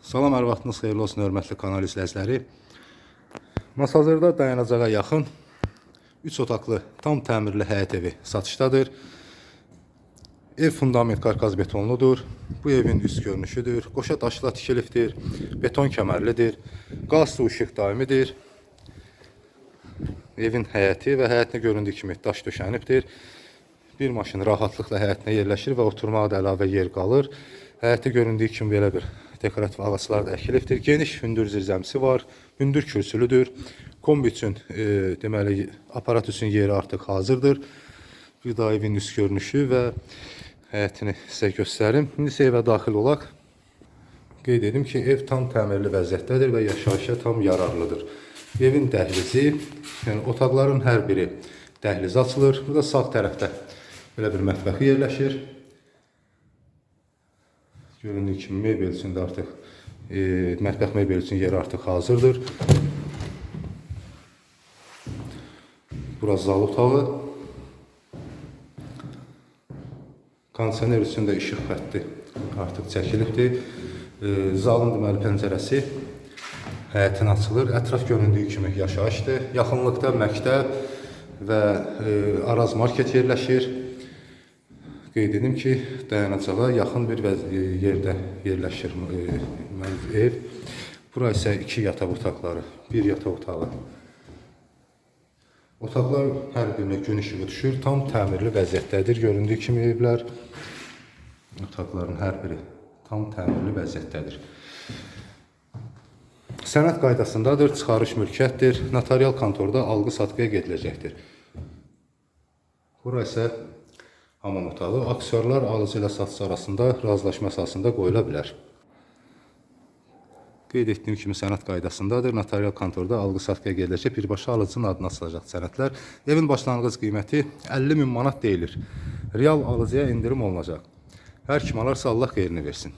Salam, hər vaxtınız xeyirli olsun, hörmətli kanal izləyiciləri. Masazırda dayanacağa yaxın 3 otaqlı tam təmirli həyət evi satışdadır. Ev fundament karkaz betonludur. Bu evin üst görünüşüdür. Qoşa daşla tikilibdir. Beton kəmərlidir. Qaz su işıq daimidir. Evin həyəti və həyətinə göründüyü kimi daş döşənibdir. Bir maşın rahatlıqla həyətinə yerləşir və oturmağa da əlavə yer qalır. Həyətdə göründüyü kimi belə bir dekorativ ağaclar da əkilibdir. Geniş hündür zirzəmisi var. Hündür kürsülüdür. Kombi üçün, e, deməli, aparat üçün yeri artıq hazırdır. Bir daha evin üst görünüşü və həyətini sizə göstərim. İndi isə evə daxil olaq. Qeyd edim ki, ev tam təmirli vəziyyətdədir və yaşayışa tam yararlıdır. Evin dəhlizi, yəni otaqların hər biri dəhliz açılır. Burada sağ tərəfdə belə bir mətbəxi yerləşir. Göründüyü kimi mebel üçün də artıq e, mətbəx mebel üçün yeri artıq hazırdır. Bura zal otağı. Kondisioner üçün də işıq xətti artıq çəkilibdir. E, zalın deməli pəncərəsi həyətin açılır. Ətraf göründüyü kimi yaşayışdır. Yaxınlıqda məktəb və e, Araz market yerləşir. Qeyd edim ki, dayanacağa yaxın bir e, yerdə yerləşir e, ev. Bura isə iki yataq otaqları, bir yataq otağı. Otaqlar hər birinə gün işığı düşür. Tam təmirli vəziyyətdədir. Göründüyü kimi evlər otaqların hər biri tam təmirli vəziyyətdədir. Sənəd qaydasındadır, çıxarış mülkiyyətdir. Notarial kontorda alqı-satqıya gediləcəkdir. Bura isə hamam otağı. Aksiyorlar alıcı ilə satıcı arasında razılaşma əsasında qoyula bilər. Qeyd etdiyim kimi sənəd qaydasındadır. Notarial kontorda alqı-satqıya gediləcək birbaşa alıcının adına açılacaq sənədlər. Evin başlanğıc qiyməti 50 min manat deyilir. Real alıcıya endirim olunacaq. Hər kim alarsa Allah xeyrini versin.